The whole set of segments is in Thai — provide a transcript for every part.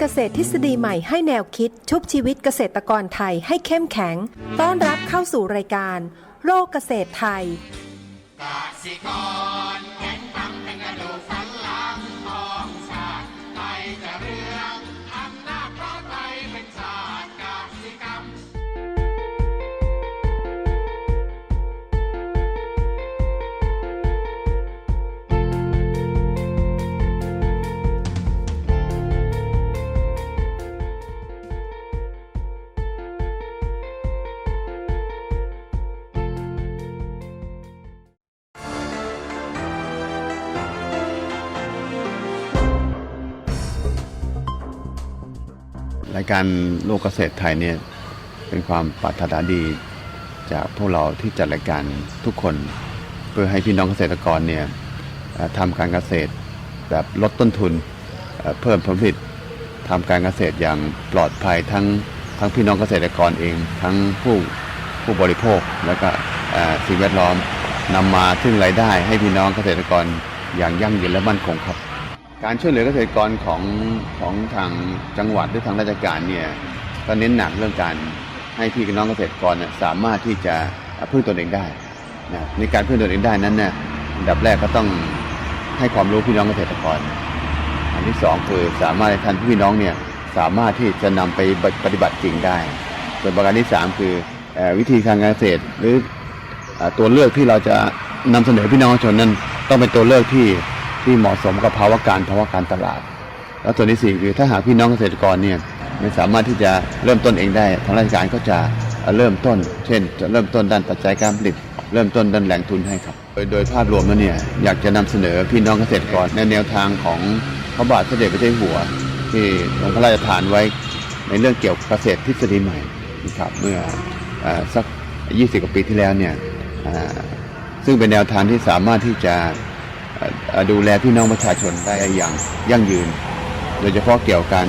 เกษตรทฤษฎีใหม่ให้แนวคิด ชุบชีวิตเกษตรกรไทยให้เข้มแข็ง ต้อนรับเข้าสู่รายการ โลกเกษตรไทยสิกร รายการโลกเกษตรไทยเนี่ยเป็นความปรารถนาดีจากพวกเราที่จัดรายการทุกคน เพื่อให้พี่น้องเกษตรกรเนี่ยทำการเกษตรแบบลดต้นทุนเพิ่มผลผลิตทำการเกษตรอย่างปลอดภัยทั้งทั้งพี่น้องเกษตรกรเอง ทั้งผู้ผู้บริโภคแล้วก็สิ่งแวดล้อมนำมาซึ่งรายได้ให้พี่น้องเกษตรกรอย่างยั่งยืนและมั่นคงครับ การช่วยเหลือเกษตรกรของของทางจังหวัดหรือทางราชการเนี่ยก็เน้นหนักเรื่องการให้พี่น้องเกษตรกรเนี่ยสามารถที่จะพึ่งตนเองได้นะในการพึ่งตนเองได้นั้นเนี่ยอันดับแรกก็ต้องให้ความรู้พี่น้องเกษตรกร อันที่สองคือสามารถให้ท่านพี่น้องเนี่ยสามารถที่จะนำไปปฏิบัติจริงได้ ส่วนประการที่สามคือวิธีการเกษตรหรือตัวเลือกที่เราจะนำเสนอพี่น้องชนนั้นต้องเป็นตัวเลือกที่ ที่เหมาะสมกับภาวะการภาวะการตลาด แล้วตัวที่สี่คือถ้าหากพี่น้องเกษตรกรเนี่ยไม่สามารถที่จะเริ่มต้นเองได้ทางราชการก็จะเริ่มต้น เช่น จะเริ่มต้นด้านปัจจัยการผลิต เริ่มต้นด้านแหล่งทุนให้ครับ โดยโดยภาพรวมแล้วเนี่ยอยากจะนำเสนอพี่น้องเกษตรกรในแนวทางของพระบาทสมเด็จพระเจ้าหัว ที่ทรงพระราชทานไว้ในเรื่องเกี่ยวกับเกษตรทฤษฎีใหม่นะครับเมื่ออสัก 20 กว่าปีที่แล้วเนี่ยซึ่งเป็นแนวทางที่สามารถที่จะ ดูแลพี่น้องประชาชนได้อย่างยั่งยืน โดยเฉพาะเกี่ยวกับการ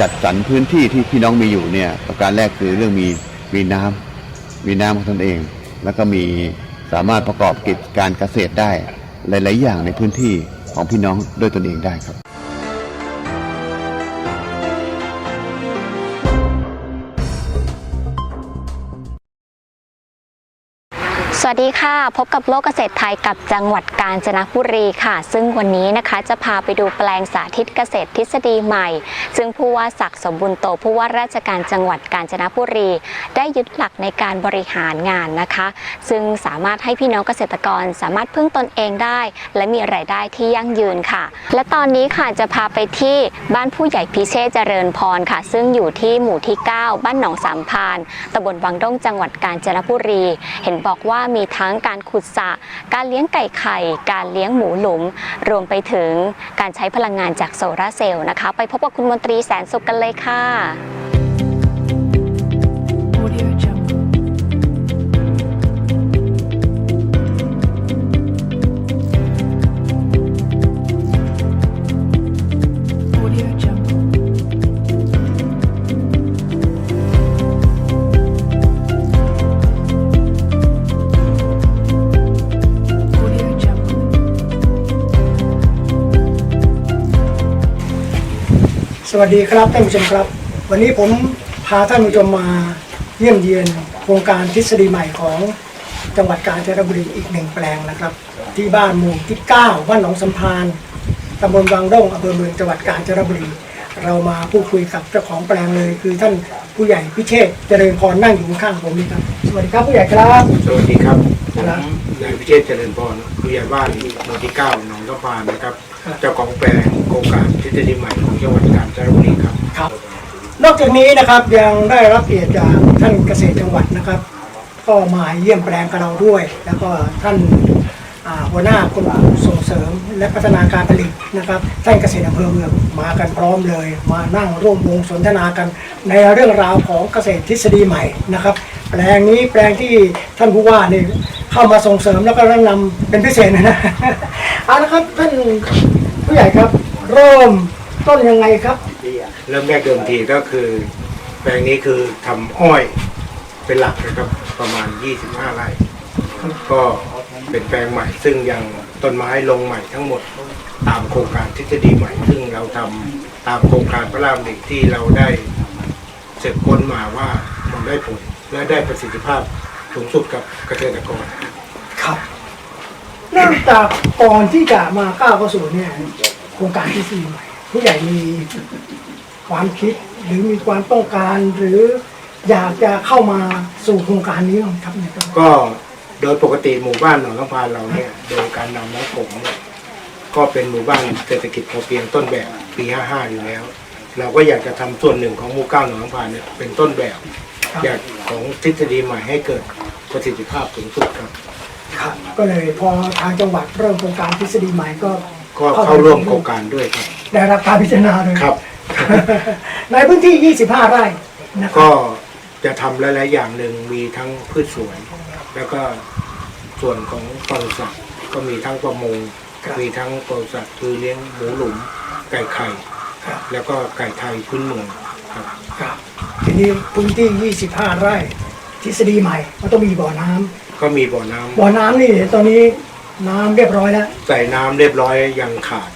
จัดสรรพื้นที่ที่พี่น้องมีอยู่เนี่ยประการแรกคือเรื่องมีมีน้ำมีน้ำของตนเอง แล้วก็มีสามารถประกอบกิจการเกษตรได้หลาย ๆ อย่างในพื้นที่ของพี่น้องด้วยตนเองได้ครับ วัสดีค่ะ พบกับโลกเกษตรไทยกับจังหวัดกาญจนบุรีค่ะ ซึ่งวันนี้นะคะจะพาไปดูแปลงสาธิตเกษตรทฤษฎีใหม่ ซึ่งผู้ว่าศักดิ์สมบุญโตผู้ว่าราชการจังหวัดกาญจนบุรี ได้ยึดหลักในการบริหารงานนะคะ ซึ่งสามารถให้พี่น้องเกษตรกรสามารถพึ่งตนเองได้ และมีรายได้ที่ยั่งยืนค่ะ และตอนนี้ค่ะจะพาไปที่บ้านผู้ใหญ่พิเชษเจริญพรค่ะ ซึ่งอยู่ที่หมู่ที่ 9 บ้านหนองสามพานตำบลวังด้งจังหวัดกาญจนบุรี เห็นบอกว่ามีทั้งการขุดสระการเลี้ยงไก่ไข่ การเลี้ยงหมูหลุม รวมไปถึงการใช้พลังงานจากโซลาร์เซลล์นะคะ ไปพบกับคุณมนตรีแสนสุขกันเลยค่ะ วัสดีครับท่านผู้ชมครับ วันนี้ผมพาท่านผู้ชมมาเยี่ยมเยียนโครงการทฤษฎีใหม่ของจังหวัดกาญจนบุรีอีกหนึ่งแปลงนะครับ ที่บ้านหมู่ที่ 9 บ้านหนองสัมพานตำบลวังด้งอำเภอเมืองจังหวัดกาญจนบุรี เรามาพูดคุยกับเจ้าของแปลงเลย คือท่านผู้ใหญ่พิเชษฐ์เจริญพรนั่งอยู่ข้างๆผมนี่ครับสวัสดีครับผู้ใหญ่ครับสวัสดีครับผครัมบนายพิเชษฐ์เจริญพรผู้ใหญ่บ้านหมู่ที่เก้าหนองสะพานนะครับครับ เจ้าของแปลงโครงการทฤษฎีใหม่ของจังหวัดกาญจนบุรีครับ ครับ นอกจากนี้นะครับยังได้รับเกียรติจากท่านเกษตรจังหวัดนะครับ ก็มาเยี่ยมแปลงกับเราด้วย แล้วก็ท่านอ่าหัวหน้ากลุ่ม เสริมและพัฒนาการผลิตนะครับท่านเกษตรอำเภอเมืองมากันพร้อมเลย มานั่งร่วมวงสนทนากัน ในเรื่องราวของเกษตรทฤษฎีใหม่นะครับ แปลงนี้แปลงที่ท่านผู้ว่านี่เข้ามาส่งเสริมแล้วก็แนะนำเป็นพิเศษนะเอาละครับท่านผู้ใหญ่ครับ เริ่มต้นยังไงครับ เริ่มแรกเดิมทีก็คือ แปลงนี้คือทำอ้อยเป็นหลักนะครับประมาณ 25 ไร่ก็เป็นแปลงใหม่ซึ่งยัง ต้นไม้ลงใหม่ทั้งหมดตามโครงการทฤษฎีใหม่ ซึ่งเราทำตามโครงการพระรามหนึ่งที่เราได้เสร็จค้นมาว่ามันได้ผลและได้ประสิทธิภาพสูงสุดกับเกษตรกรครับเริ่มจากก่อนที่จะมาก้าวเข้าสู่เนี่ยโครงการที่สี่ใหม่ผู้ใหญ่มีความคิดหรือมีความต้องการหรืออยากจะเข้ามาสู่โครงการนี้บ้างครับเนี่ยครับก็ โดยปกติหมู่บ้านหนองน้ำพานเราเนี่ยโดยการนำน้ำโขงเนี่ยก็เป็นหมู่บ้านเศรษฐกิจพอเพียงต้นแบบปี 55 อยู่แล้ว เราก็อยากจะทำส่วนหนึ่งของหมู่เก้าหนองน้ำพานเนี่ยเป็นต้นแบบ อยากของทฤษฎีใหม่ให้เกิดประสิทธิภาพสูงสุดครับ ครับก็เลยพอทางจังหวัดเริ่มโครงการทฤษฎีใหม่ก็ก็เข้าร่วมโครงการด้วยครับได้รับการพิจารณาเลยครับ ในพื้นที่ 25 ไร่นะครัก็บจะทำหลายๆอย่างหนึ่งมีทั้งพืชสวน แล้วก็ส่วนของปศุสัตว์ก็มีทั้งประมง ครับมีทั้งปศุสัตว์คือเลี้ยงหมูหลุม ไก่ไข่ ครับ แล้วก็ไก่ไทยพื้นเมืองครับ ครับ ทีนี้พื้นที่ 25 ไร่ทฤษฎีใหม่ก็ต้องมีบ่อน้ำก็มีบ่อน้ำบ่อน้ำนี่ตอนนี้น้ำเรียบร้อยแล้ว ใส่น้ำเรียบร้อยยังขาด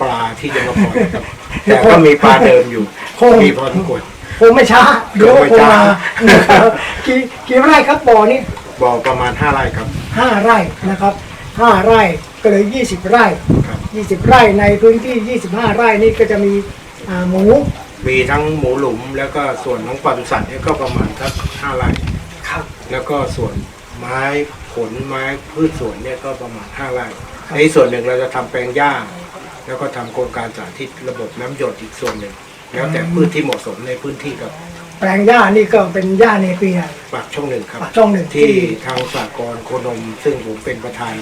ปลาที่จะมาปล่อยครับ แต่ก็มีปลาเดิมอยู่คง มีพอสมควร คงไม่ช้า เดี๋ยวคงไม่คงช้ามานะครับกี่กี่ไร่ครับบ่อนี้ บ่อประมาณ 5 ไร่ครับ ห้าไร่นะครับห้าไร่ก็เลย20ไร่ครับ20ไร่ในพื้นที่25ไร่นี่ก็จะมีอ่าหมูมีทั้งหมูหลุมแล้วก็ส่วนของปศุสัตว์เนี่ยก็ประมาณสัก5ไร่ ครับ แล้วก็ส่วนไม้ผลไม้พืชสวนเนี่ยก็ประมาณ5ไร่ ในส่วนหนึ่งเราจะทำแปลงหญ้า แล้วก็ทำโครงการสาธิตระบบน้ำหยดอีกส่วนหนึ่ง แล้วแต่พืชที่เหมาะสมในพื้นที่กับ แปลงหญ้านี่ก็เป็นหญ้าเนเปีย ปากช่องหนึ่งครับปากช่องหนึ่งที่ทางสากลโคนม ซึ่งผมเป็นประธาน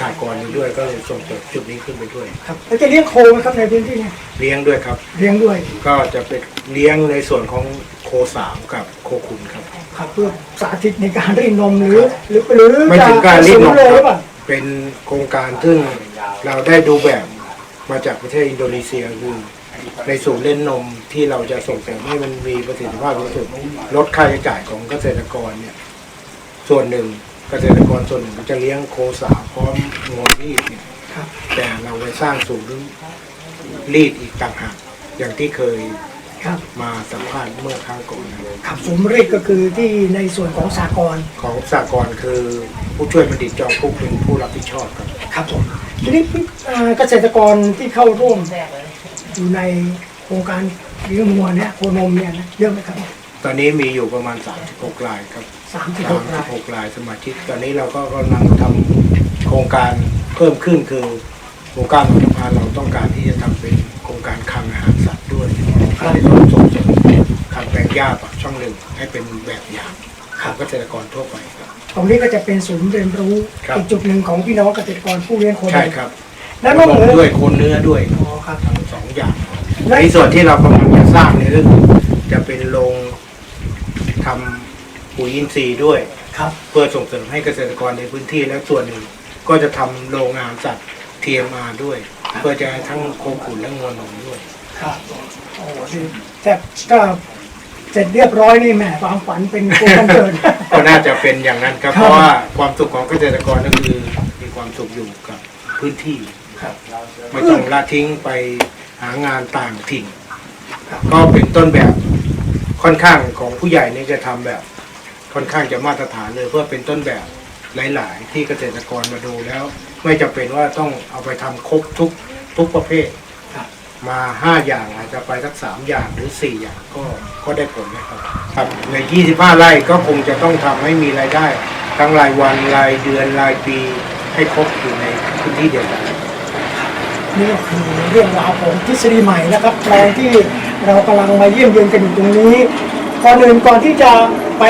สากลนี้ด้วยก็เลยส่งเสริมจุดนี้ขึ้นไปด้วย ครับแล้วจะเลี้ยงโคไหมครับในพื้นที่เนี่ยเลี้ยงด้วยครับ เลี้ยงด้วยก็จะเป็นเลี้ยงในส่วนของโคสามกับโคขุนครับ ครับเพื่อสาธิตในการรีดนมหรือ หรือหรือไม่ถึงการรีดนมจะเลยหครือรัเปล่าบเป็นโครงการซึ่งเราได้ดูแบบมาจากประเทศอินโดนีเซียคือ ในศูนย์เล่นนมที่เราจะส่งเสริมให้มันมีประสิทธิภาพสูงสุดลดค่าใช้จ่ายของเกษตรกรเนี่ย ส่วนหนึ่งเกษตรกรส่วนหนึ่งก็จะเลี้ยงโคสาวพร้อมงวรีดเนี่ยครับแต่เราไปสร้างศูนย์รีดอีกต่างหากอย่างที่เคยครับมาสัมภาษณ์เมื่อครั้งก่อนนะครับขับสมรีดก็คือที่ในส่วนของสากลของสากลคือผู้ช่วยบัณฑิตจอมคุกเป็นผู้รับผิดชอบครับ ครับผมทีนี้เอ่อเกษตรกรที่เข้าร่วม อยู่ในโครงการเลี้ยงวัวเนี่ยโคนมเนี่ยนะเยอะไหมครับตอนนี้มีอยู่ประมาณ 36รายครับสามสิบหกราย36รายสมาชิก ตอนนี้เราก็กำลังทำโครงการเพิ่มขึ้นคือโครงการของพานเราต้องการที่จะทำเป็นโครงการคลังอาหารสัตว์ด้วยก็เลยต้องส่งเสริมทำแปลงหญ้าปากช่องหนึ่งให้เป็นแบบอย่างของเกษตรกรทั่วไปครับ ตรงนี้ก็จะเป็นศูนย์เรียนรู้ครับ อีกจุดหนึ่งของพี่น้องเกษตรกรผู้เลี้ยงโคนมใช่ครับแล้วนอกเหนือด้วยโคนเนื้อด้วย อ๋อครับทั้งสอง อย่างและในส่วนที่เรากำลังจะสร้างเนี่ยก็คือจะเป็นโรงทำปุ๋ยอินทรีย์ด้วย ครับ เพื่อส่งเสริมให้เกษตรกรในพื้นที่และส่วนหนึ่ง ก็จะทำโรงงานสัตว์ TMR ด้วย เพื่อจะให้ทั้งโคขุนและงวนนมด้วย ครับ โอ้โหนี่แทบก็เสร็จเรียบร้อยนี่แหมความฝันเป็นโครงการเกิด ก็น่าจะเป็นอย่างนั้นครับ ครับ เพราะว่าความสุขของเกษตรกรก็คือมีความสุขอยู่กับพื้นที่ ครับ ไม่ต้องละทิ้งไป หางานต่างถิ่น ก็เป็นต้นแบบค่อนข้างของผู้ใหญ่นี่จะทำแบบค่อนข้างจะมาตรฐานเลยเพื่อเป็นต้นแบบหลาย ๆ ที่เกษตรกรมาดูแล้ว ไม่จำเป็นว่าต้องเอาไปทำครบทุกทุกประเภทมาห้าอย่างอาจจะไปสักสามอย่างหรือสี่อย่างก็ก็ได้ผลนะครับครับใน25ไร่ก็คงจะต้องทำให้มีรายได้ ทั้งรายวันรายเดือนรายปีให้ครบอยู่ในพื้นที่เดียวกัน นี่ก็คือเรื่องราวของทฤษฎีใหม่นะครับแปลงที่เรากำลังมาเยี่ยมเยือนกันอยู่ตรงนี้ก่อนอื่นก่อนที่จะไป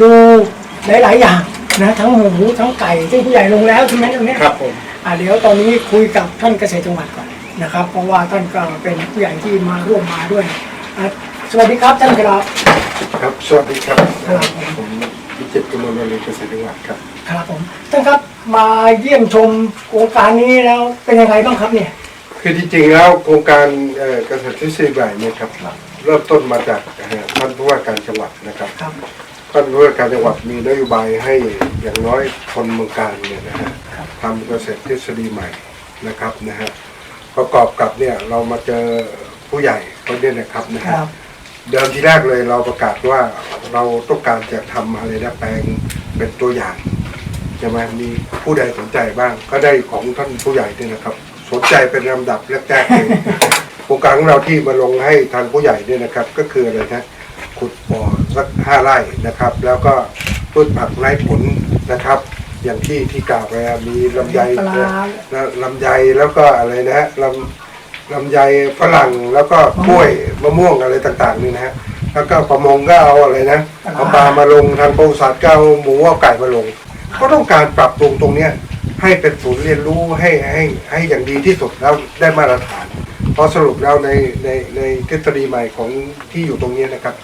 ดูหลาย ๆ อย่างนะทั้งหมูทั้งไก่ซึ่งผู้ใหญ่ลงแล้วใช่ไหมตรงเนี้ย ครับผม อะเดี๋ยวตอนนี้คุยกับท่านเกษตรจังหวัดก่อนนะครับ เพราะว่าท่านก็เป็นผู้ใหญ่ที่มาร่วมมาด้วยอะสวัสดีครับท่านครับ ครับ สวัสดีครับ ครับผม ผม วิจิตรกมลวลีเกษตรจังหวัดครับครับผมท่านครับมาเยี่ยมชมโครงการนี้แล้วเป็นยังไงบ้างครับเนี่ย คือที่จริงแล้วโครงการเอ่อเกษตรทฤษฎีใหม่เนี่ยครับเริ่มต้นมาจากเอ่อท่านผู้ว่าการจังหวัดนะครับ ครับ ท่านผู้ว่าการจังหวัดมีนโยบายให้อย่างน้อยคนเมืองการเนี่ยนะฮะทำเกษตรทฤษฎีใหม่นะครับนะฮะประกอบกับเนี่ยเรามาเจอผู้ใหญ่คนเนี้นะครับนะคฮะรับ เดิมทีแรกเลยเราประกาศว่าเราต้องการจะทำอะไรนะแปลงเป็นตัวอย่างใช่ไหมมีผู้ใดสนใจบ้าง ก็ได้ของท่านผู้ใหญ่เนี่ยนะครับ สนใจเป็นลำดับแรกๆเลยโครงการของเราที่มาลงให้ทางผู้ใหญ่เนี่ยนะครับ ก็คืออะไรนะขุดบ่อสักห้าไร่นะครับ แล้วก็พืชผักไร้ผลนะครับ อย่างที่ที่กล่าวไปอะมีลำไยปลานะลำไยแล้วก็อะไรนะฮะลำ ลำไยฝรั่งแล้วก็กล้วยมะม่วงอะไรต่างๆนี่นะฮะแล้วก็ประมงก็เอาอะไรนะเอาปลามาลงทางปศุสัตว์ก็เอาหมูเอาไก่มาลง ก็ต้องการปรับปรุงตรงเนี้ยให้เป็นศูนย์เรียนรู้ให้ให้ให้อย่างดีที่สุดแล้วได้มาตรฐาน เพราะสรุปแล้วในในในทฤษฎีใหม่ของที่อยู่ตรงเนี้ยนะครับ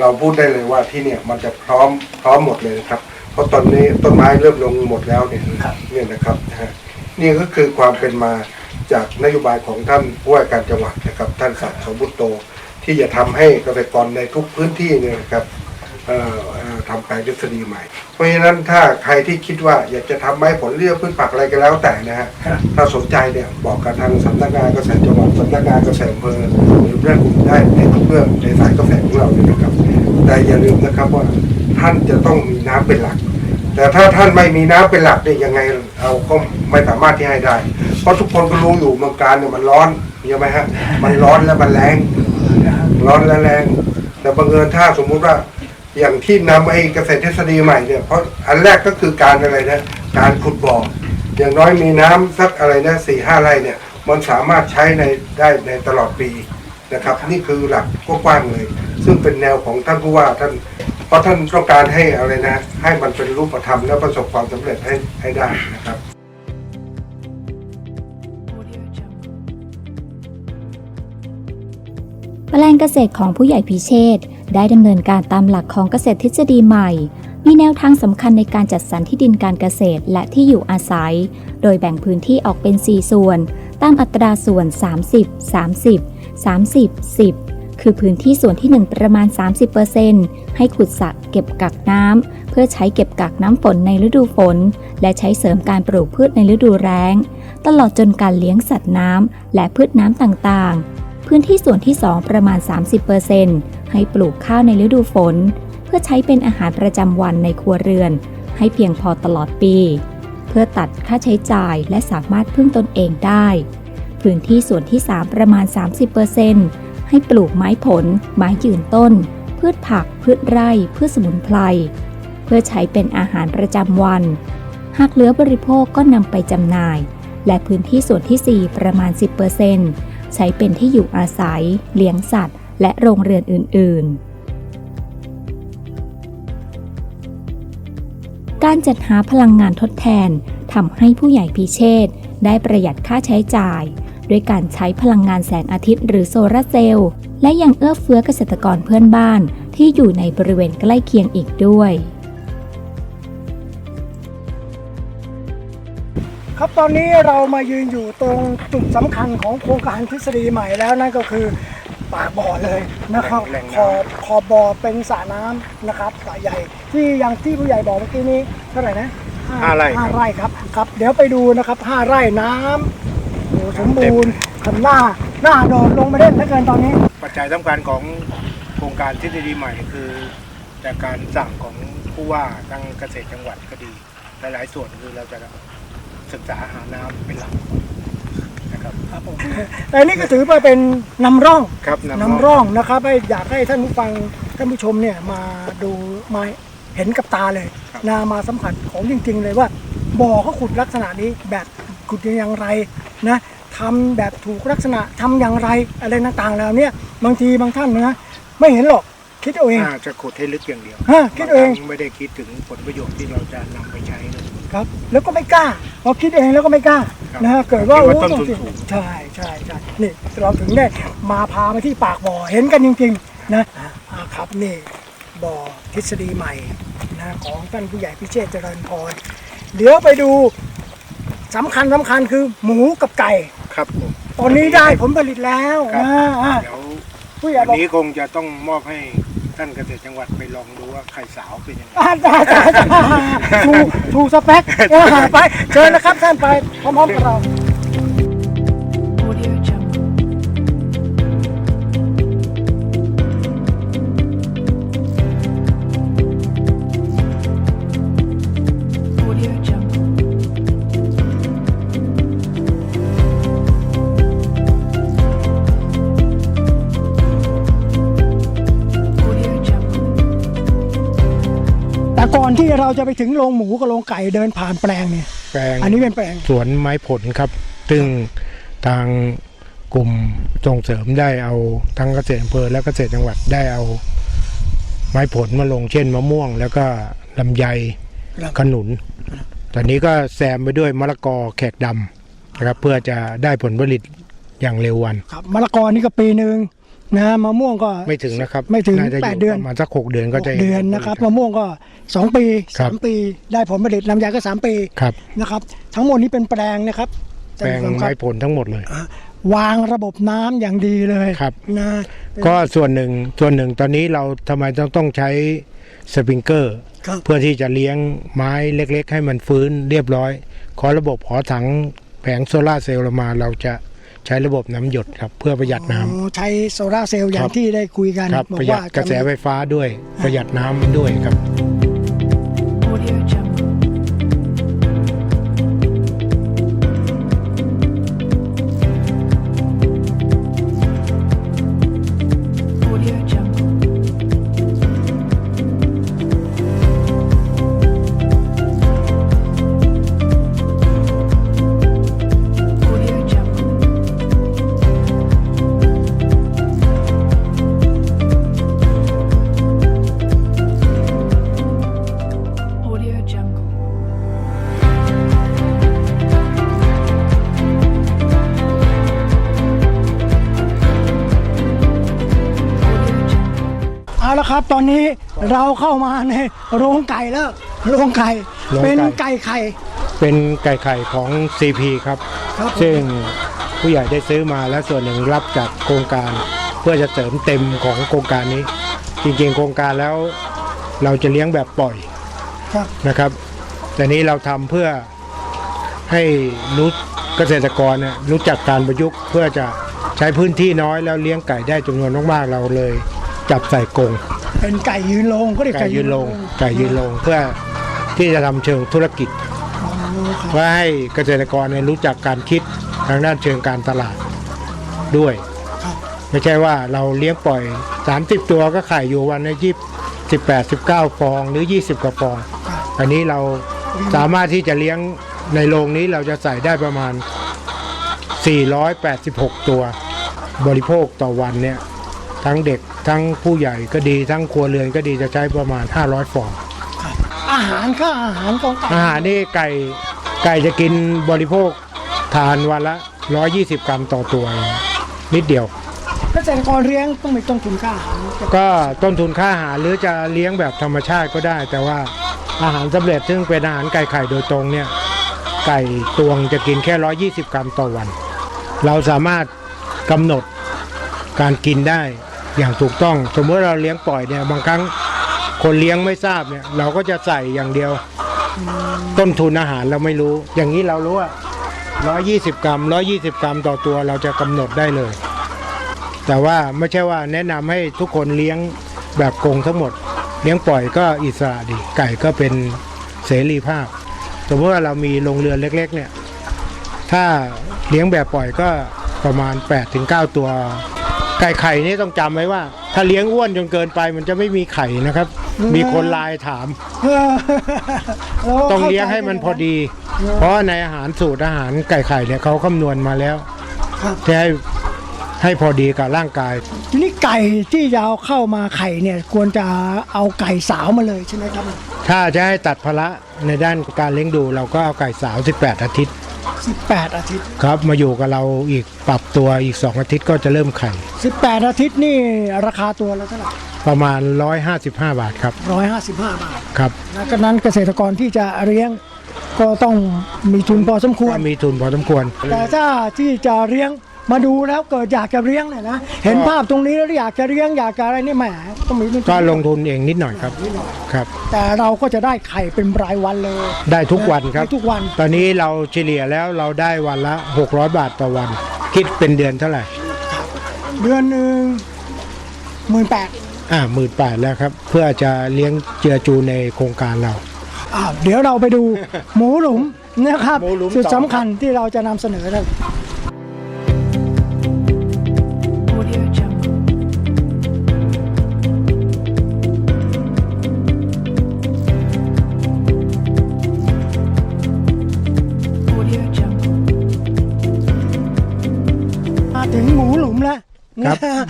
เราพูดได้เลยว่าที่เนี่ยมันจะพร้อมพร้อมหมดเลยนะครับ เพราะตอนนี้ต้นไม้เริ่มลงหมดแล้วเนี่ยเนี่ยนะครับนะฮะนี่ก็คือความเป็นมา จากนโยบายของท่านผู้ว่าการจังหวัดนะครับ ท่านสัตย์สมบุตโต ที่จะทำให้เกษตรกรในทุกพื้นที่เนี่ยนะครับเอ่อเอ่อทำแปลงทฤษฎีใหม่ เพราะฉะนั้นถ้าใครที่คิดว่าอยากจะทำไม้ผลเรียกพืชผักอะไรก็แล้วแต่นะฮะครับถ้าสนใจเนี่ยบอกกับทางสำนักงานเกษตรจังหวัดสำนักงานเกษตรอำเภอหรือเรื่องอื่นได้ในทุกเรื่องในสายเกษตรของเราเนี่ยนะครับ แต่อย่าลืมนะครับว่าท่านจะต้องมีน้ำเป็นหลัก แต่ถ้าท่านไม่มีน้ำเป็นหลักเนี่ยยังไงเราก็ไม่สามารถที่ให้ได้ เพราะทุกคนก็รู้อยู่เมืองการเนี่ยมันร้อนใช่ไหมฮะ มันร้อนและมันแรงร้อนและแรง แต่บังเอิญถ้าสมมุติว่าอย่างที่นำไอ้เกษตรทฤษฎีใหม่เนี่ยเพราะอันแรกก็คือการอะไรนะการขุดบ่ออย่างน้อยมีน้ำสักอะไรนะสี่ห้าไร่เนี่ย มันสามารถใช้ในได้ในตลอดปีนะครับ นี่คือหลักกว้างเลย ซึ่งเป็นแนวของท่านผู้ว่าท่านเพราะท่านต้องการให้อะไรนะ ให้มันเป็นรูปธรรมและประสบความสำเร็จให้ให้ได้นะครับ แปลงเกษตรของผู้ใหญ่พิเชษได้ดำเนินการตามหลักของเกษตรทฤษฎีใหม่ มีแนวทางสำคัญในการจัดสรรที่ดินการเกษตรและที่อยู่อาศัย โดยแบ่งพื้นที่ออกเป็น 4 ส่วน ตามอัตราส่วน 30 30 30 10 คือพื้นที่ส่วนที่ 1 ประมาณ 30%ให้ขุดสระเก็บกักน้ำเพื่อใช้เก็บกักน้ำฝนในฤดูฝน และใช้เสริมการปลูกพืชในฤดูแล้ง ตลอดจนการเลี้ยงสัตว์น้ำและพืชน้ำต่างๆ พื้นที่ส่วนที่ 2 ประมาณ 30%ให้ปลูกข้าวในฤดูฝน เพื่อใช้เป็นอาหารประจำวันในครัวเรือน ให้เพียงพอตลอดปี เพื่อตัดค่าใช้จ่ายและสามารถพึ่งตนเองได้ พื้นที่ส่วนที่ 3 ประมาณ 30%ให้ปลูกไม้ผล ไม้ยืนต้น พืชผัก พืชไร่พืชสมุนไพรเพื่อใช้เป็นอาหารประจำวัน หากเหลือบริโภคก็นำไปจำหน่าย และพื้นที่ส่วนที่ 4 ประมาณ 10% ใช้เป็นที่อยู่อาศัย เลี้ยงสัตว์ และโรงเรือนอื่น ๆการจัดหาพลังงานทดแทนทำให้ผู้ใหญ่พิเชษได้ประหยัดค่าใช้จ่าย ด้วยการใช้พลังงานแสงอาทิตย์หรือโซลาร์เซลล์ และยังเอื้อเฟื้อเกษตรกรเพื่อนบ้านที่อยู่ในบริเวณใกล้เคียงอีกด้วย ตอนนี้เรามายืนอยู่ตรงจุดสำคัญของโครงการทฤษฎีใหม่แล้วนั่นก็คือปากบ่อเลยนะครับแหล่งขน้ำ อบขอบบ่อเป็นสระน้ำนะครับสระใหญ่ ที่อย่างที่ผู้ใหญ่บอกเมื่อกี้นี้เท่าไหร่นะห้าไร่ครับห้าไร่ครับครับ เดี๋ยวไปดูนะครับห้าไร่น้ำโอ้สมบูรณ์คำหน้าหน้าโดดลงมาเล่นเหลือเกินตอนนี้ ปัจจัยสำคัญของโครงการทฤษฎีใหม่คือ จากการสั่งของผู้ว่าทั้งเกษตรจังหวัดก็ดีหลายๆส่วนคือเราจะ ศึกษาหาน้ำเป็นหลักนะครับครับผมแต่นี่ก็ถือว่าเป็นนำร่องครับนำร่องนะครับให้อยากให้ท่านผู้ฟังท่านผู้ชมเนี่ยมาดูมาเห็นกับตาเลยนามาสัมผัสของจริง ๆ เลยว่าบ่อเขาขุดลักษณะนี้แบบขุดอย่างไรนะทำแบบถูกลักษณะทำอย่างไรอะไรต่างๆแล้วเนี่ยบางทีบางท่านนะไม่เห็นหรอกคิดเอาเอง น่าจะขุดให้ลึกอย่างเดียวฮะคิดเอาเอง บางครั้ไม่ได้คิดถึงผลประโยชน์ที่เราจะนำไปใช้เลย ครับ แล้วก็ไม่กล้าพอคิดเองแล้วก็ไม่กล้าครับนะฮะเกิดว่าคิดว่าโอ้ต้นต้องทุนเสียสูงใช่ใช่ใช่นี่เราถึงได้มาพามาที่ปากบ่อเห็นกันจริงๆนะอ่าครับนี่บ่อทฤษฎีใหม่นะของท่านผู้ใหญ่พิเชษฐ์เจริญพรเดี๋ยวไปดูสำคัญสำคัญคือหมูกับไก่ ครับผมตอนนี้ได้ผลผลิตแล้วครับนะอ่าเดี๋ยวผู้ใหญ่วันบอกนี้คงจะต้องมอบให้ ท่านเกษตรจังหวัดไปลองดูว่าไข่สาวเป็นยังไง อ่าได้ได้ได้ถูกถูกสเปคเออไปเชิญนะครับท่านไปพร้อมๆกับเรา อนที่เราจะไปถึงโรงหมูกับโรงไก่เดินผ่านแปลงเนี่ย แปลงอันนี้เป็นแปลง สวนไม้ผลครับ ซึ่งทางกลุ่มส่งเสริมได้เอาทั้งเกษตรอำเภอและเกษตรจังหวัดได้เอา ไม้ผลมาลงเช่นมะม่วง แล้วก็ลำไยครับ ขนุน ตอนนี้ก็แซมไปด้วยมะละกอแขกดำนะครับเพื่อจะได้ผลผลิตอย่างเร็ววัน ครับมะละกอนี่ก็ปีหนึ่ง นะมะม่วงก็ไม่ถึงนะครับไม่ถึงน่าจะยู่แปดเดือนประมาณสักหกเดือนก็หจะกเดือนนะครับมะม่วงก็สองปีครับสามปี ได้ผลผลิตลำไยก็สามปีครับนะครับ ทั้งหมดนี้เป็นแปลงนะครับ แปลงท่านผู้ชไม้ครับผลทั้งหมดเลยวางระบบน้ำอย่างดีเลยครับนะก็ส่วนหนึ่งส่วนหนึ่งตอนนี้เราทำไมต้องต้องใช้สปริงเกอร์ครับเพื่อที่จะเลี้ยงไม้เล็ก ๆ ให้มันฟื้นเรียบร้อย ขอระบบหอถังแผงโซลาร์เซลล์เรามาเราจะ ใช้ระบบน้ำหยดครับเพื่อประหยัดน้ำ อ๋อใช้โซลาร์เซลล์อย่าคงรับ ที่ได้คุยกันครับบอประกหยัดว่ากระแสไฟฟ้าด้วย ประหยัดน้ำด้วยครับ เราเข้ามาในโรงไก่แล้ว โรงไก่ โรงไก่ เป็นไก่ไข่ เป็นไก่ไข่ของ CP ครับ ครับผม ซึ่งผู้ใหญ่ได้ซื้อมาและส่วนหนึ่งรับจากโครงการ เพื่อจะเสริมเต็มของโครงการนี้ จริงๆ โครงการแล้วเราจะเลี้ยงแบบปล่อยครับ นะครับ แต่นี้เราทำเพื่อให้รู้เกษตรกรเนี่ยรู้จักการประยุกต์เพื่อจะใช้พื้นที่น้อยแล้วเลี้ยงไก่ได้จำนวนมากๆเราเลย จับใส่กรงเป็นไก่ยืนลงก็เรียกไก่ยืนลงไก่ยืนลงเพื่อที่จะทำเชิงธุรกิจ อ๋อครับเพื่อให้เกษตรกรเนี่ยรู้จักการคิดทางด้านเชิงการตลาดด้วย ครับไม่ใช่ว่าเราเลี้ยงปล่อย 30 ตัวก็ขายอยู่วันละยี่สิบแปดสิบเก้าฟองหรือ 20 กว่าฟองอันนี้เราสามารถที่จะเลี้ยงในโรงนี้เราจะใส่ได้ประมาณ 486 ตัว บริโภคต่อวันเนี่ย ทั้งเด็กทั้งผู้ใหญ่ก็ดีทั้งครัวเรือนก็ดีจะใช้ประมาณ 500 ฟอง อาหารค่าอาหารของไก่อาหารนี่ไก่ไก่จะกินบริโภคทานวันละ 120 กรัมต่อตัวเองนิดเดียว เกษตรกรเลี้ยงต้องมีต้นทุนค่าอาหารก็ต้นทุนค่าอาหารหรือจะเลี้ยงแบบธรรมชาติก็ได้ แต่ว่าอาหารสำเร็จซึ่งเป็นอาหารไก่ไข่โดยตรงเนี่ยไก่ตวงจะกินแค่ 120 กรัมต่อวัน เราสามารถกำหนดการกินได้ อย่างถูกต้อง สมมติเราเลี้ยงปล่อยเนี่ยบางครั้งคนเลี้ยงไม่ทราบเนี่ยเราก็จะใส่อย่างเดียว ต้นทุนอาหารเราไม่รู้ อย่างนี้เรารู้ว่า120กรัม120กรัมต่อตัวเราจะกำหนดได้เลย แต่ว่าไม่ใช่ว่าแนะนำให้ทุกคนเลี้ยงแบบกงทั้งหมด เลี้ยงปล่อยก็อิสระดี ไก่ก็เป็นเสรีภาพ สมมติว่าเรามีโรงเรือนเล็ก ๆ เนี่ย ถ้าเลี้ยงแบบปล่อยก็ประมาณ8-9ตัว ไก่ไข่นี่ต้องจำไว้ว่า ถ้าเลี้ยงอ้วนจนเกินไปมันจะไม่มีไข่นะครับ มีคนไลน์ถามเออราต้องข้าใจเลี้ยงให้มันพอดี เพราะในอาหารสูตรอาหารไก่ไข่เนี่ยเขาคำนวณมาแล้วครับจะให้ให้พอดีกับร่างกายทีนี้ไก่ที่จะเอาเข้ามาไข่เนี่ยควรจะเอาไก่สาวมาเลยใช่ไหมครับ ถ้าจะให้ตัดภาระในด้านการเลี้ยงดู เราก็เอาไก่สาว 18 อาทิตย์ 18 อาทิตย์ ครับมาอยู่กับเราอีกปรับตัวอีก 2 อาทิตย์ก็จะเริ่มไข่ 18 อาทิตย์นี่ราคาตัวละเท่าไหร่ประมาณ 155 บาทครับ155 บาทครับดังนั้นเกษตรกรที่จะเลี้ยงก็ต้องมีทุนพอสมควก็รมีทุนพอสมควร แต่ถ้าที่จะเลี้ยง มาดูแล้วเกิดอยากจะเลี้ยงเนี่ยนะเห็นภาพตรงนี้แล้วอยากจะเลี้ยงอยากจะอะไรนี่แหมก็มีก็ลงทุนเองนิดหน่อยครับครับ แต่เราก็จะได้ไข่เป็นรายวันเลย ได้ทุกวันครับได้ทุกวัน ตอนนี้เราเฉลี่ยแล้วเราได้วันละ 600 บาทต่อวัน คิดเป็นเดือนเท่าไหร่ เดือนหนึ่งหมื่นแปดอ่าหมื่นแปดแล้วครับ เพื่อจะเลี้ยงเจือจูในโครงการเราอ่าเดี๋ยวเราไปดูหมูหลุมนะครับหมูหลุมจุดต่อสำคัญที่เราจะนำเสนอนะ Audio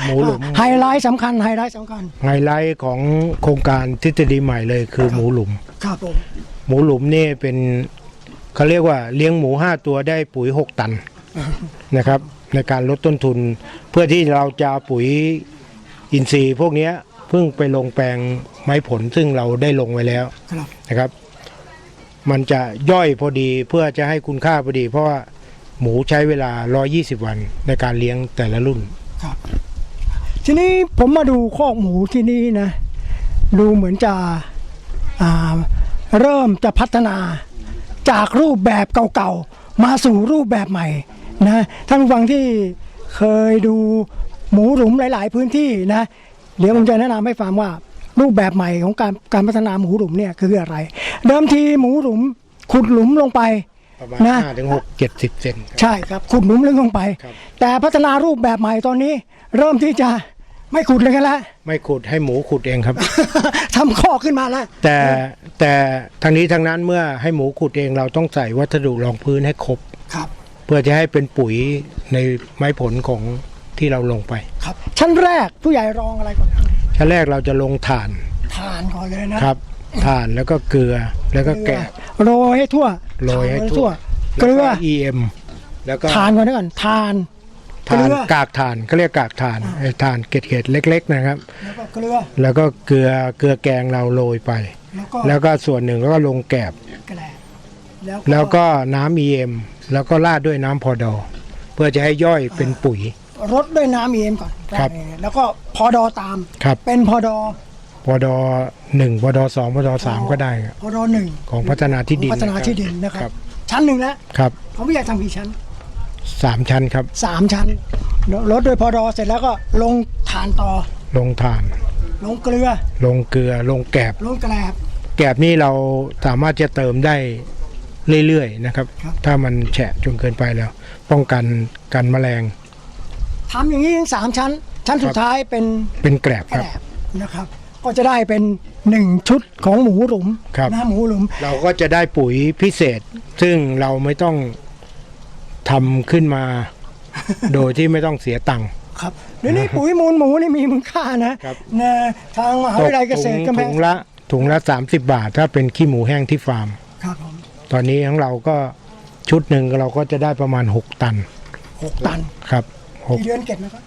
หมูหลุมไฮไลท์สำคัญไฮไลท์สำคัญไฮไลท์ของโครงการทฤษฎีใหม่เลยคือหมูหลุม ครับผมหมูหลุมนี่เป็นเขาเรียกว่าเลี้ยงหมู5ตัวได้ปุ๋ย6ตันนะครับ ในการลดต้นทุน เพื่อที่เราจะเอาปุ๋ยอินทรีย์พวกเนี้ยเพิ่งไปลงแปลงไม้ผลซึ่งเราได้ลงไว้แล้วครับนะครับ มันจะย่อยพอดีเพื่อจะให้คุณค่าพอดี เพราะว่าหมูใช้เวลา 120 วันในการเลี้ยงแต่ละรุ่นครับ ทีนี้ผมมาดูคอกหมูที่นี่นะ ดูเหมือนจะอ่าเริ่มจะพัฒนาจากรูปแบบเก่าๆ มาสู่รูปแบบใหม่นะท่านผู้ฟังที่เคยดูหมูหลุมหลาย ๆ พื้นที่นะ เดี๋ยวผมจะแนะนำให้ฟังว่ารูปแบบใหม่ของการการพัฒนาหมูหลุมเนี่ยคืออะไร เดิมทีหมูหลุมขุดหลุมลงไปประมาณนะ5ถึง6 70เซนครับใช่ครับขุดหลุมลึกลงไปครับแต่พัฒนารูปแบบใหม่ตอนนี้ เริ่มที่จะ ไม่ขุดเลยกันแล้วไม่ขุดให้หมูขุดเองครับ ทำข้อกขึ้นมาแล้วแต่แต่ทางนี้ทางนั้นเมื่อให้หมูขุดเองเราต้องใส่วัสดุรองพื้นให้ครบ ครับ เพื่อจะให้เป็นปุ๋ยในไม้ผลของที่เราลงไป ครับ ชั้นแรกผู้ใหญ่รองอะไรก่อนครับชั้นแรกเราจะลงถ่านทานก่อนเลยนะ ครับถ่านแล้วก็เกลือแล้วก็แกะโรยให้ทั่วโรยให้ทั่วเกลือแล้ว EM แล้วก็ทานก่อนนะก่อนทาน ถ่านเกลือ กากถ่านเขาเรียกกากถ่านไอ้ถ่านเกล็ดๆเล็ก ๆ นะครับ แล้วก็เกลือแล้วก็เกลือเกลือแกงเราโรยไป แล้วก็แล้วก็ส่วนหนึ่งก็ลงแกบ แกลบแล้วแล้วก็น้ำ EM แล้วก็ราดด้วยน้ำพอดอ เพื่อจะให้ย่อยเป็นปุ๋ย รดด้วยน้ำเอ็มก่อนครับ แล้วก็พอดอตาม ครับเป็นพอดอพอดอหนึ่งพอดอสองพอดอสามก็ได้ครับพอดอหนึ่งของพัฒนาที่ดินพัฒนาที่ดินนะครับ ชั้นหนึ่งแล้วครับ ของพี่ใหญ่ทำกี่ชั้น สามชั้นครับ สามชั้นรดด้วยพอดอเสร็จแล้วก็ลงฐานต่อ ลงถ่าน ลงเกลือ ลงเกลือลงแกบลงแกลบ แกบนี่เราสามารถจะเติมได้เรื่อยๆนะครับ ครับ ถ้ามันแฉะจนเกินไปแล้ว ป้องกันกันแมลงทำอย่างนี้ทั้งสามชั้น ชั้นสุดท้ายเป็นเป็นแกลบแกคลรับ บนะครับ ก็จะได้เป็นหนึ่งชุดของหมูหลุมครับ นะหมูหลุม เราก็จะได้ปุ๋ยพิเศษ ซึ่งเราไม่ต้อง ทำขึ้นมา โดยที่ไม่ต้องเสียตังค์ ครับเดี๋ยวนี้ปุ๋ยมูลหมูนี่มีมูลค่านะครับ นะทางมหาตวิกทยาลัยเกษถุตงรกำแพถุงงละถุงละ 30 บาท ถ้าเป็นขี้หมูแห้งที่ฟาร์ม ครับผมตอนนี้ของเราก็ชุดหนึ่งเราก็จะได้ประมาณ 6 ตันหกตันครับกี่เดือนเก็บนะครับ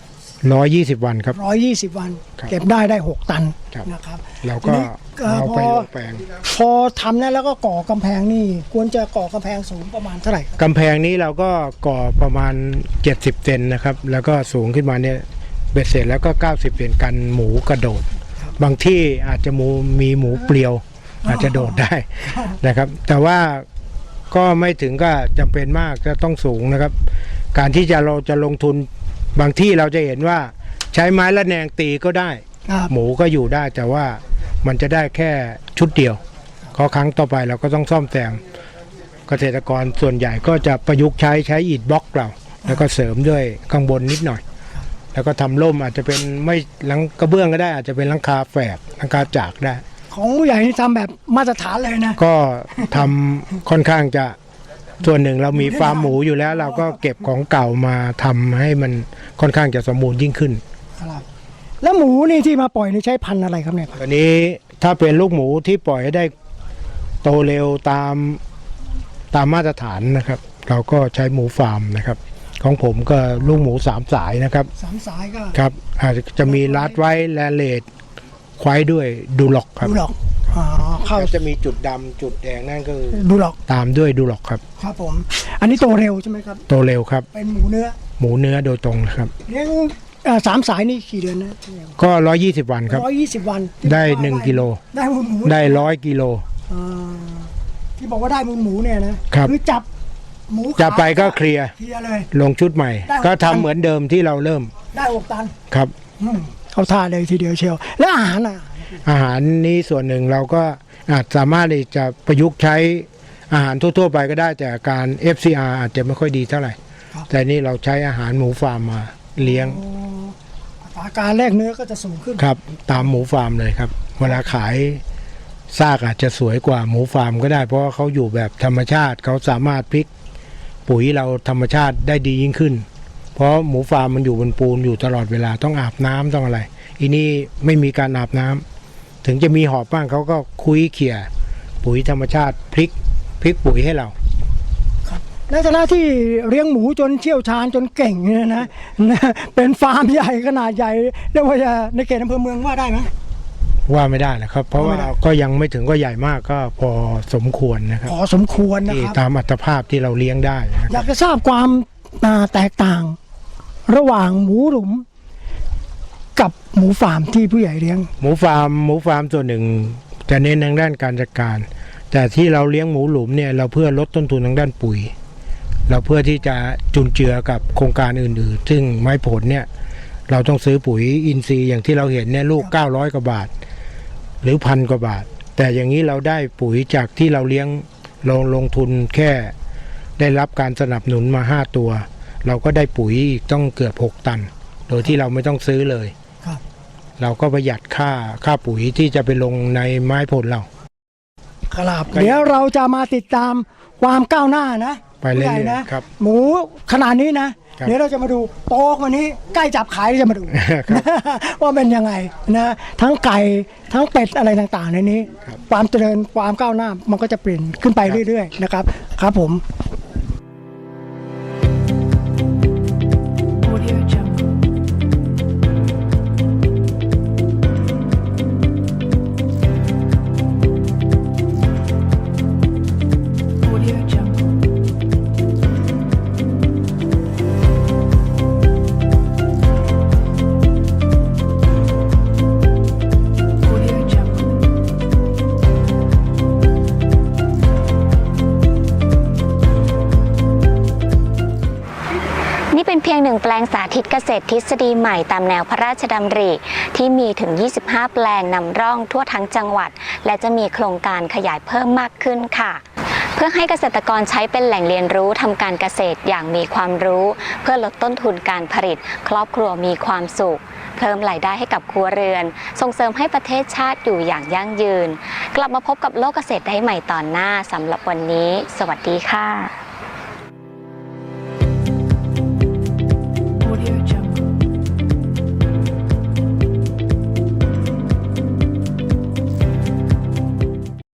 ร้อยยี่สิบวันครับ ร้อยยี่สิบวัน ครับเก็บได้ได้หกตันครับ นะครับเราก็ทีนี้เอ่อเอาไปพอลงแปลงพอทำแล้วแล้วก็ก่อกำแพงนี่ ควรจะก่อกำแพงสูงประมาณเท่าไหร่ครับกำแพงนี้เราก็ก่อประมาณ 70เซนนะครับ แล้วก็สูงขึ้นมาเนี่ยเบ็ดเสร็จแล้วก็ 90เซนกันหมูกระโดด บางที่อาจจะหมูมีหมูเปลียว อาจจะโดดได้นะครับ แต่ว่าก็ไม่ถึงก็จำเป็นมากจะต้องสูงนะครับ การที่จะเราจะลงทุน บางที่เราจะเห็นว่าใช้ไม้ละแนงตีก็ได้ ครับหมูก็อยู่ได้แต่ว่ามันจะได้แค่ชุดเดียวขอครั้งต่อไปเราก็ต้องซ่อมแซมเกษตรกรส่วนใหญ่ก็จะประยุกต์ใช้ใช้อิฐบล็อกเรา แล้วก็เสริมด้วยข้างบนนิดหน่อย แล้วก็ทำร่มอาจจะเป็นไม่หลังกระเบื้องก็ได้ อาจจะเป็นหลังคาแฝกหลังคาจากได้ ของผู้ใหญ่นี่ทำแบบมาตรฐานเลยนะ ก็ทำค่อนข้างจะ ส่วนหนึ่งเรามีฟาร์มหมูอยู่แล้ว เราก็เก็บของเก่ามาทำให้มันค่อนข้างจะสมบูรณ์ยิ่งขึ้น ครับ แล้วหมูนี่ที่มาปล่อยนี่ใช้พันธุ์อะไรครับเนี่ย ตอนนี้ถ้าเป็นลูกหมูที่ปล่อยให้ได้โตเร็วตามตามมาตรฐานนะครับ เราก็ใช้หมูฟาร์มนะครับ ของผมก็ลูกหมูสามสายนะครับ สามสายก็ ครับอาจจะมีลัดไว้แลเลดควายด้วยดูหลอกครับ ดูหรอก อ๋อเข้าก็จะมีจุดดำจุดแดงนั่นก็คือดูหรอกตามด้วยดูหลอกครับ ครับผม อันนี้โตเร็วใช่ไหมครับ โตเร็วครับ เป็นหมูเนื้อหมูเนื้อโดยตรงนะครับ เลี้ยงเอ่อสามสายนี่กี่เดือนนะก็ 120 วันครับ ร้อยยี่สิบวันได้หนึ่งกิโล ได้มูลหมูได้ร้อยกิโล อ่าที่บอกว่าได้มูลหมูเนี่ยนะครับ อจับหมูขาวจะไปก็เคลียร์เคลียร์เลย ลงชุดใหม่ ได้ ก็ทำเหมือนเดิมที่เราเริ่มได้หกตันครับ อืมเข้าท่าเลยทีเดียวเชียว แล้วอาหารอะ อาหารนี้ส่วนหนึ่งเราก็อาจสามารถที่จะประยุกต์ใช้อาหารทั่วๆไปก็ได้แต่การ FCR อาจจะไม่ค่อยดีเท่าไหร่ แต่นี่เราใช้อาหารหมูฟาร์มมาเลี้ยงอัตราการแลกเนื้อก็จะสูงขึ้นครับ ตามหมูฟาร์มเลยครับ เวลาขายซากอาจจะสวยกว่าหมูฟาร์มก็ได้ เพราะว่าเขาอยู่แบบธรรมชาติเขาสามารถพลิกปุ๋ยเราธรรมชาติได้ดียิ่งขึ้น เพราะหมูฟาร์มมันอยู่บนปูนอยู่ตลอดเวลาต้องอาบน้ำต้องอะไร อีนี่ไม่มีการอาบน้ำ ถึงจะมีหอบบ้างเขาก็คุยเขี่ยปุ๋ยธรรมชาติพลิกพลิกปุ๋ยให้เราในฐานะที่เลี้ยงหมูจนเชี่ยวชาญจนเก่งเนี่ยนะนะเป็นฟาร์มใหญ่ขนาดใหญ่เรียกว่าจะในเขตอำเภอเมืองว่าได้ไหมว่าไม่ได้นะครับ เพราะว่าว่าไม่ได้ก็ยังไม่ถึงก็ใหญ่มากก็พอสมควรนะครับพอสมควรนะที่ครับตามอัตภาพที่เราเลี้ยงได้นะครับอยากจะทราบความอ่าแตกต่าง ระหว่างหมูหลุม กับหมูฟาร์มที่ผู้ใหญ่เลี้ยง หมูฟาร์มหมูฟาร์มส่วนหนึ่งจะเน้นทางด้านการจัดการ แต่ที่เราเลี้ยงหมูหลุมเนี่ยเราเพื่อลดต้นทุนทางด้านปุ๋ย เราเพื่อที่จะจุนเจือกับโครงการอื่น ๆ ซึ่งไม้ผลเนี่ยเราต้องซื้อปุ๋ยอินทรีย์อย่างที่เราเห็นเนี่ยลูก 900 กว่าบาท หรือพันกว่าบาท แต่อย่างนี้เราได้ปุ๋ยจากที่เราเลี้ยงลงลงทุนแค่ ได้รับการสนับสนุนมา 5 ตัว เราก็ได้ปุ๋ยอีกต้องเกือบ 6 ตัน โดยที่เราไม่ต้องซื้อเลย เราก็ประหยัดค่าค่าปุ๋ยที่จะไปลงในไม้ผลเรา ครับเดี๋ยวเราจะมาติดตามความก้าวหน้านะไปเรื่อยๆผู้ใหญ่นะ ครับ หมูขนาดนี้นะครับเดี๋ยวเราจะมาดูโตกว่านี้ใกล้จับขายจะมาดูครับว่าเป็นยังไงนะทั้งไก่ทั้งเป็ดอะไรต่างๆ ในนี้ ความเจริญความก้าวหน้ามันก็จะเปลี่ยนขึ้นไปเรื่อยๆนะครับ ครับผม Audio Jungle. หนึ่งแปลงสาธิตเกษตรทฤษฎีใหม่ตามแนวพระราชดำริ ที่มีถึง 25 แปลงนำร่องทั่วทั้งจังหวัด และจะมีโครงการขยายเพิ่มมากขึ้นค่ะเพื่อให้เกษตรกรใช้เป็นแหล่งเรียนรู้ทำการเกษตรอย่างมีความรู้ เพื่อลดต้นทุนการผลิต ครอบครัวมีความสุข เพิ่มรายได้ให้กับครัวเรือน ส่งเสริมให้ประเทศชาติอยู่อย่างยั่งยืน กลับมาพบกับโลกเกษตรได้ใหม่ตอนหน้าสำหรับวันนี้ สวัสดีค่ะ